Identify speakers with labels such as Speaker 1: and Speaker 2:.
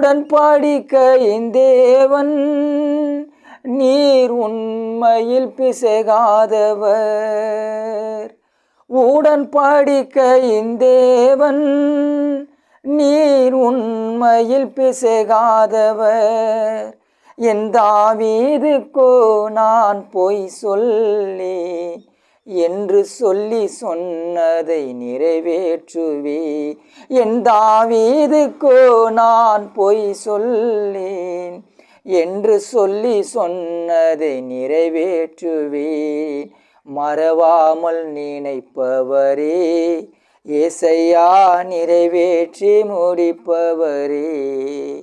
Speaker 1: உடன்படிக்கையின் தேவன். நீர் உண்மையில் பிசகாதவர். உடன்பாடிக்க இந்தேவன் நீர் உண்மையில் பிசகாதவர். என் தாவீதுக்கோ நான் பொய் சொல்லேன் என்று சொல்லி சொன்னதை நிறைவேற்றுவே. என் தாவீதுக்கோ நான் பொய் சொல்லேன் என்று சொல்லி சொன்னதை நிறைவேற்றுவேன் மறவாமல் நினைப்பவரே இசையா நிறைவேற்றி முடிப்பவரே.